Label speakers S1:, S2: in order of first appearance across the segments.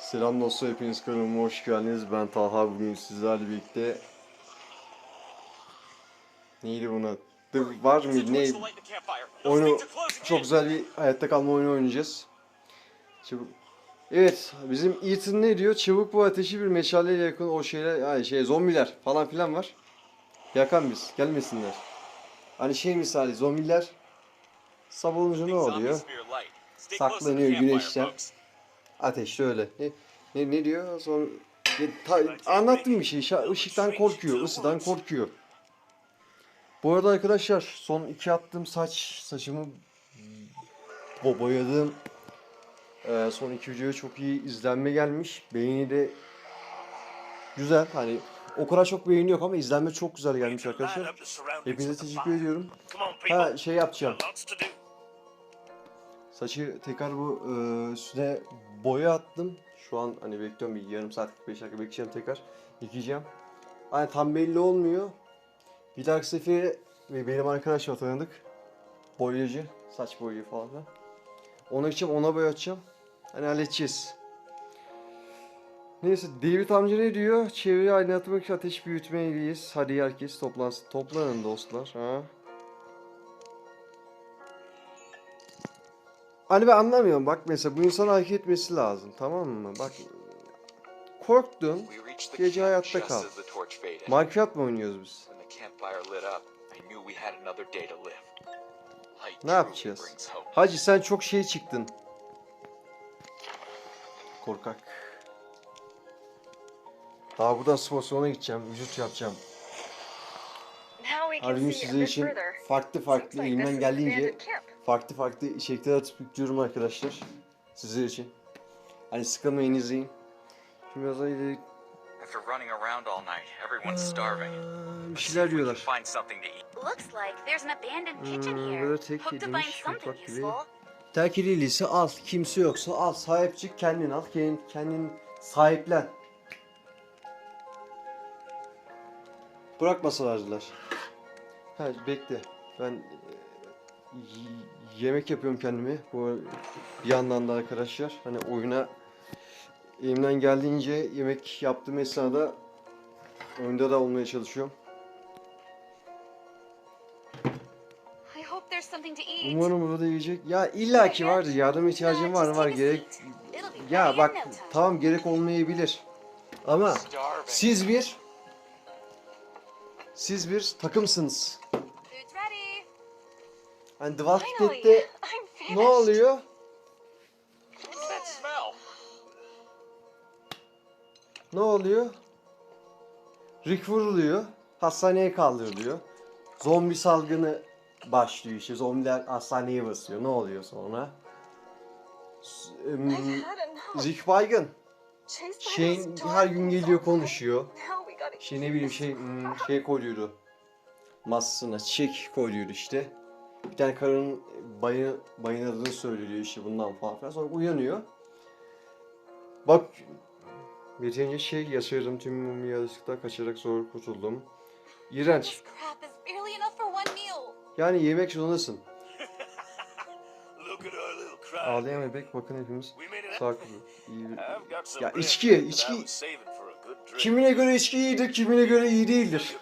S1: Selam dostlar hepiniz kanalıma hoş geldiniz. Ben Talha bugün sizlerle birlikte Neydi buna? The var mıydı? Ne? Oyunu çok güzel bir hayatta kalma oyunu oynayacağız. Çabuk. Evet, bizim Ethan ne diyor? Çabuk bu ateşi bir meşaleyle yakın o şeyler, yani şey zombiler falan filan var. Yakan biz, gelmesinler. Hani şey misali zombiler sabah olunca ne oluyor? Saklanıyor güneşten. Ateşte öyle. Ne, ne, ne diyor? Sonra ya, ta- anlattığım bir şey. Işıktan korkuyor, ısıdan korkuyor. Bu arada arkadaşlar son iki attığım saç saçımı bo boyadığım e, son iki videoya çok iyi izlenme gelmiş. Beğeni de güzel. Hani o kadar çok beğeni yok ama izlenme çok güzel gelmiş arkadaşlar. Hepinize teşekkür ediyorum. Ha şey yapacağım. Saçı tekrar bu e, üstüne boya attım. Şu an hani bekliyorum bir yarım saat 45 dakika bekleyeceğim tekrar. Yıkayacağım. Hani tam belli olmuyor. Bir dahaki sefere benim arkadaşla tanıdık. Boyacı, saç boyayı falan. filan. Ona gideceğim, ona boyatacağım. Hani halledeceğiz. Neyse David amca ne diyor? Çevreyi aydınlatmak için ateş büyütmeliyiz. Hadi herkes toplansın. Toplanın dostlar. Ha? Hani ben anlamıyorum bak mesela bu insan hareket etmesi lazım tamam mı? Bak korktun. Gece hayatta kal. Minecraft mı oynuyoruz biz? Ne yapacağız? Hacı sen çok şey çıktın. Korkak. Daha buradan spor salonuna gideceğim. Vücut yapacağım. Her gün size için farklı farklı elimden geldiğince. Farklı farklı içerikler atıp yüklüyorum arkadaşlar. Sizler için. Hani sıkılmayın izleyin. Şimdi biraz daha ileri
S2: After running around all night, everyone's starving.
S1: Bir şeyler diyorlar.
S2: Find something to eat.
S3: Looks like there's an abandoned kitchen here.
S1: böyle
S3: find
S1: edilmiş mutfak gibi. Terk edildiyse al. Kimse yoksa al. Sahip çık kendin al. Kendin, kendin sahiplen. Bırakmasalardılar. Ha bekle. Ben yemek yapıyorum kendime. Bu bir yandan da arkadaşlar. Hani oyuna elimden geldiğince yemek yaptığım esnada oyunda da olmaya çalışıyorum. Umarım burada yiyecek. Ya illaki vardır. Yardım ihtiyacım var var gerek. Ya bak tamam gerek olmayabilir. Ama siz bir siz bir takımsınız. Hani The Walking
S3: Finally,
S1: Dead'de
S3: I'm finished.
S1: ne oluyor? Ne oluyor? Rick vuruluyor. Hastaneye kaldırılıyor. Zombi salgını başlıyor işte. Zombiler hastaneye basıyor. Ne oluyor sonra? Rick baygın.
S3: Those
S1: her gün geliyor konuşuyor. Şey ne bileyim şey hmm, şey koyuyordu. Masasına çiçek koyuyordu işte. Bir tane karının bayı, bayınadığını söylüyor işte bundan falan filan. Sonra uyanıyor. Bak yeterince şey yaşadım tüm mumyalıkta kaçarak zor kurtuldum. İğrenç. Yani yemek zorundasın. Ağlayan bebek bakın hepimiz sağ Ya içki, içki. Kimine göre içki iyidir, kimine göre iyi değildir.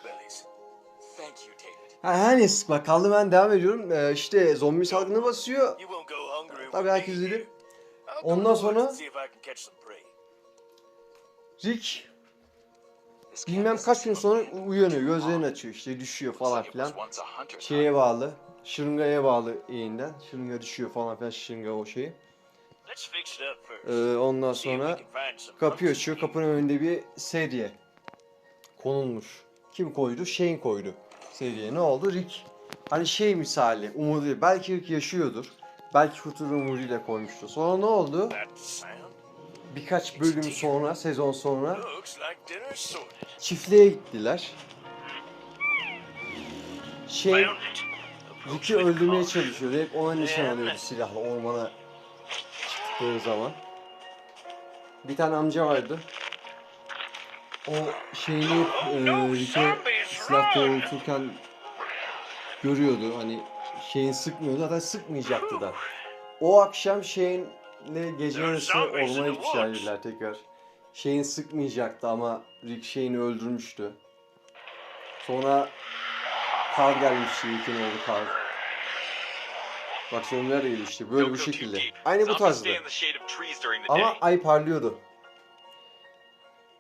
S1: Ha, her neyse bak kaldı ben devam ediyorum. Ee, işte zombi salgını basıyor. Tabii herkes dedi. Ondan sonra-. Rick bilmem kaç gün sonra uyanıyor, gözlerini açıyor işte düşüyor falan filan. Şeye bağlı, şırıngaya bağlı eğinden. Şırınga düşüyor falan filan şırınga o şeyi. Ee, ondan sonra kapıyı açıyor, kapının önünde bir sedye konulmuş. Kim koydu? Shane koydu sedyeye. Ne oldu? Rick. Hani şey misali, umudu. Belki Rick yaşıyordur. Belki kurtulur umuduyla koymuştu. Sonra ne oldu? Birkaç bölüm sonra, sezon sonra çiftliğe gittiler. Şey. Rick'i öldürmeye çalışıyordu. Hep ona nişan alıyordu silahla ormana çıktıkları zaman. Bir tane amca vardı. O şeyini e, Rick'e silah doğrulturken görüyordu. Hani şeyin sıkmıyordu. Zaten sıkmayacaktı da. O akşam şeyin ne gece yarısı ormana gitmişlerdiler tekrar. Şeyin sıkmayacaktı ama Rick Shane'i öldürmüştü. Sonra Carl gelmişti Rick'in oğlu Carl. Bak zombiler geliyor işte böyle
S2: too
S1: şekilde. Aynı bu tarzda. Ama ay parlıyordu.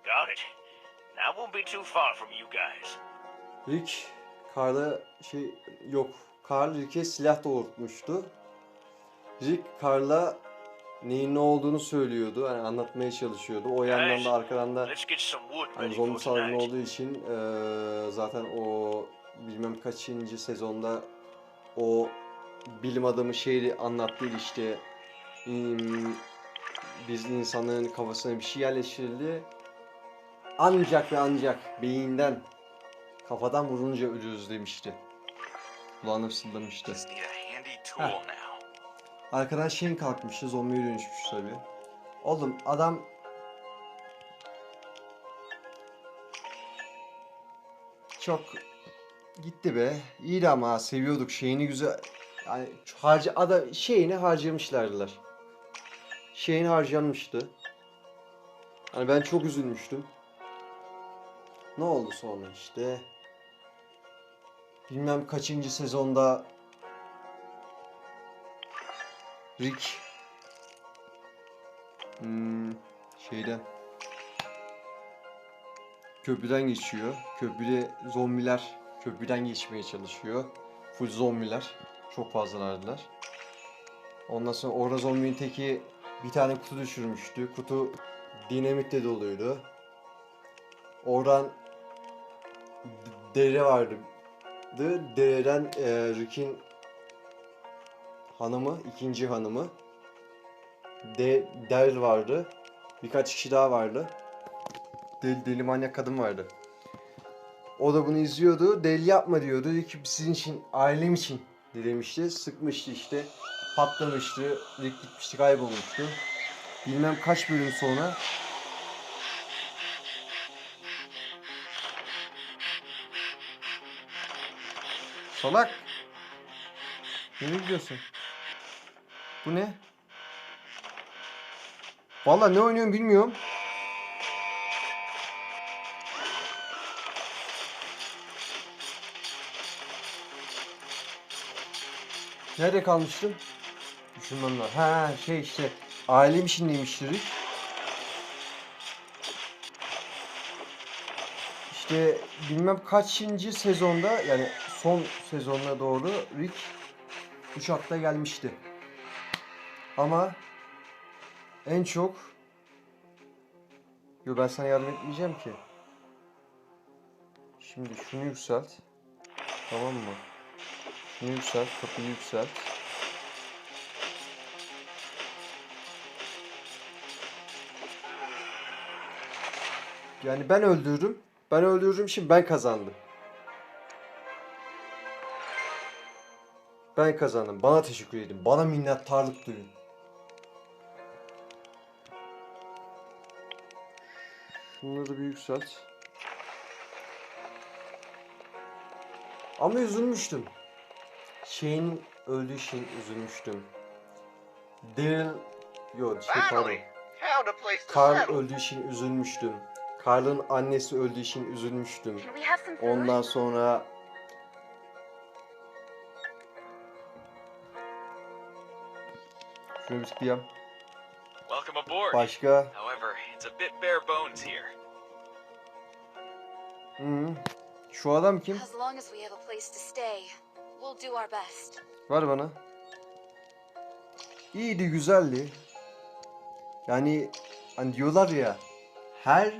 S4: Got it. Now won't be too far from you guys.
S1: Rick Carl'a şey yok. Carl Rick'e silah doğrultmuştu. Rick Carl'a neyin ne olduğunu söylüyordu. Hani anlatmaya çalışıyordu. O yandan da arkadan da hani zombi salgını olduğu için eee, zaten o bilmem kaçıncı sezonda o bilim adamı şeyi anlattı işte im, biz insanların kafasına bir şey yerleştirildi. Ancak ve ancak beyinden kafadan vurunca ölürüz demişti. Kulağına fısıldamıştı. Heh. Arkadan şeyin kalkmıştı, zombiye dönüşmüş tabi. Oğlum adam çok gitti be. İyiydi ama seviyorduk şeyini güzel. Yani harca ada şeyini harcamışlardılar. Şeyini harcanmıştı. Hani ben çok üzülmüştüm. Ne oldu sonra işte? Bilmem kaçıncı sezonda Rick hmm, şeyden köprüden geçiyor. Köprüde zombiler köprüden geçmeye çalışıyor. Full zombiler. Çok fazlalardılar. Ondan sonra orada zombinin teki bir tane kutu düşürmüştü. Kutu dinamitle doluydu. Oradan dere vardı. Dereden e, Rick'in hanımı, ikinci hanımı. De Del vardı. Birkaç kişi daha vardı. Deli, deli manyak kadın vardı. O da bunu izliyordu. Deli yapma diyordu. Dedi ki sizin için, ailem için demişti. Sıkmıştı işte. Patlamıştı. Rick gitmişti, kaybolmuştu. Bilmem kaç bölüm sonra Salak. Nereye gidiyorsun? Bu ne? Vallahi ne oynuyorum bilmiyorum. Nerede kalmıştım? Düşünmem. Ha şey işte ailem işindeymiş Rick. İşte bilmem kaçıncı sezonda yani son sezonuna doğru Rick uçakta gelmişti. Ama en çok Yo ben sana yardım etmeyeceğim ki. Şimdi şunu yükselt. Tamam mı? Şunu yükselt, kapıyı yükselt. Yani ben öldürdüm. Ben öldürdüğüm için ben kazandım. Ben kazandım. Bana teşekkür edin. Bana minnettarlık duyun. Şunları bir yükselt. Ama üzülmüştüm. Şeyin öldüğü için üzülmüştüm. Daryl... Yok şey pardon. Carl öldüğü için üzülmüştüm. Carl'ın annesi öldüğü için üzülmüştüm. Ondan sonra
S3: place to stay, we'll do our best.
S1: Ver bana. İyiydi, güzeldi. Yani hani diyorlar ya her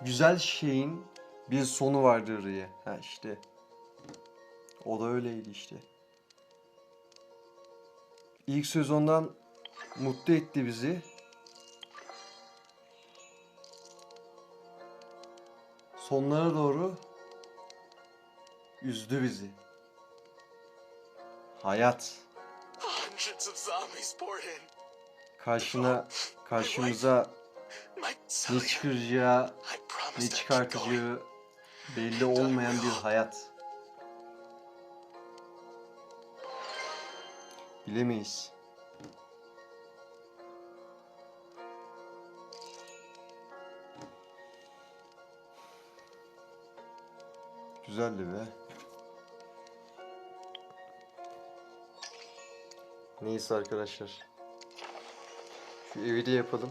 S1: güzel şeyin bir sonu vardır diye. Ha işte. O da öyleydi işte. İlk sezondan mutlu etti bizi. Sonlara doğru üzdü bizi. Hayat
S4: in.
S1: karşına karşımıza
S4: My
S1: ne çıkaracağı, ne çıkartacağı belli olmayan bir hayat. Bilemeyiz. Güzeldi be. Neyse arkadaşlar. Şu evi de yapalım.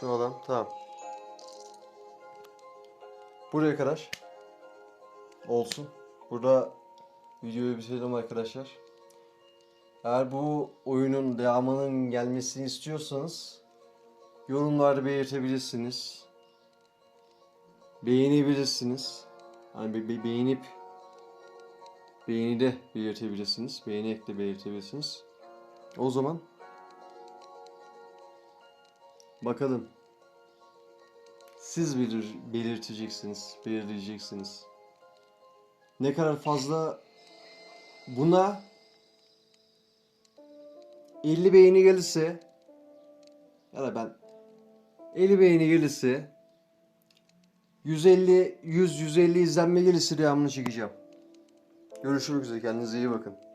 S1: Şu alan tamam. Buraya kadar olsun. Burada videoyu bitirelim arkadaşlar. Eğer bu oyunun devamının gelmesini istiyorsanız yorumlarda belirtebilirsiniz. Beğenebilirsiniz. Hani be- be- beğenip beğeni de belirtebilirsiniz. Beğeni ekle belirtebilirsiniz. O zaman bakalım. Siz belir belirteceksiniz, belirleyeceksiniz. Ne kadar fazla buna 50 beğeni gelirse ya da ben 50 beğeni gelirse 150 100 150 izlenme gelirse devamını çekeceğim. Görüşmek üzere kendinize iyi bakın.